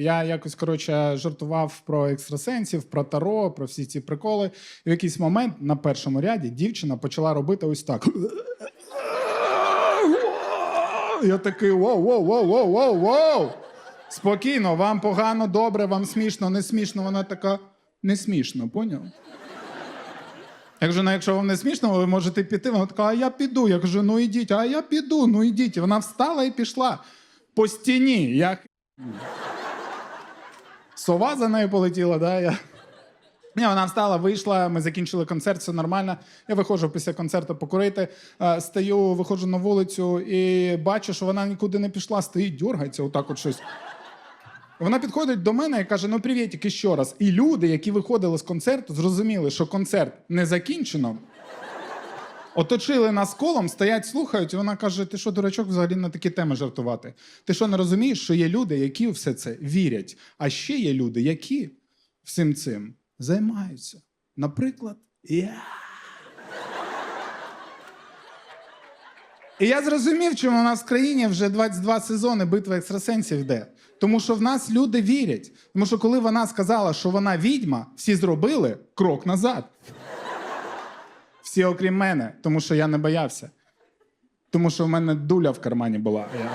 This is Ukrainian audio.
Я якось коротше жартував про екстрасенсів, про таро, про всі ці приколи. І в якийсь момент на першому ряді дівчина почала робити ось так. Я такий воу, воу, воу, воу, воу, воу. Спокійно, вам погано, добре, вам смішно, не смішно. Вона така не смішно, поняв? Я кажу, ну якщо вам не смішно, ви можете піти. Вона така, а я піду. Я кажу, ну ідіть, а я піду, ну ідіть. Вона встала і пішла по стіні. Я... Сова за нею полетіла, да? Я... Ні, вона встала, вийшла, ми закінчили концерт, все нормально. Я виходжу після концерту покурити, е, стою, виходжу на вулицю і бачу, що вона нікуди не пішла, стоїть, дергається, отак от щось. Вона підходить до мене і каже: ну привітик, ще раз. І люди, які виходили з концерту, зрозуміли, що концерт не закінчено. Оточили нас колом, стоять, слухають, і вона каже: Ти що, дурачок, взагалі на такі теми жартувати? Ти що не розумієш, що є люди, які в все це вірять, а ще є люди, які всім цим займаються. Наприклад, я. І я зрозумів, чому у нас в країні вже 22 сезони битви екстрасенсів йде. Тому що в нас люди вірять. Тому що коли вона сказала, що вона відьма, всі зробили крок назад. Всі окрім мене, тому що я не боявся. Тому що в мене дуля в кармані була. Я...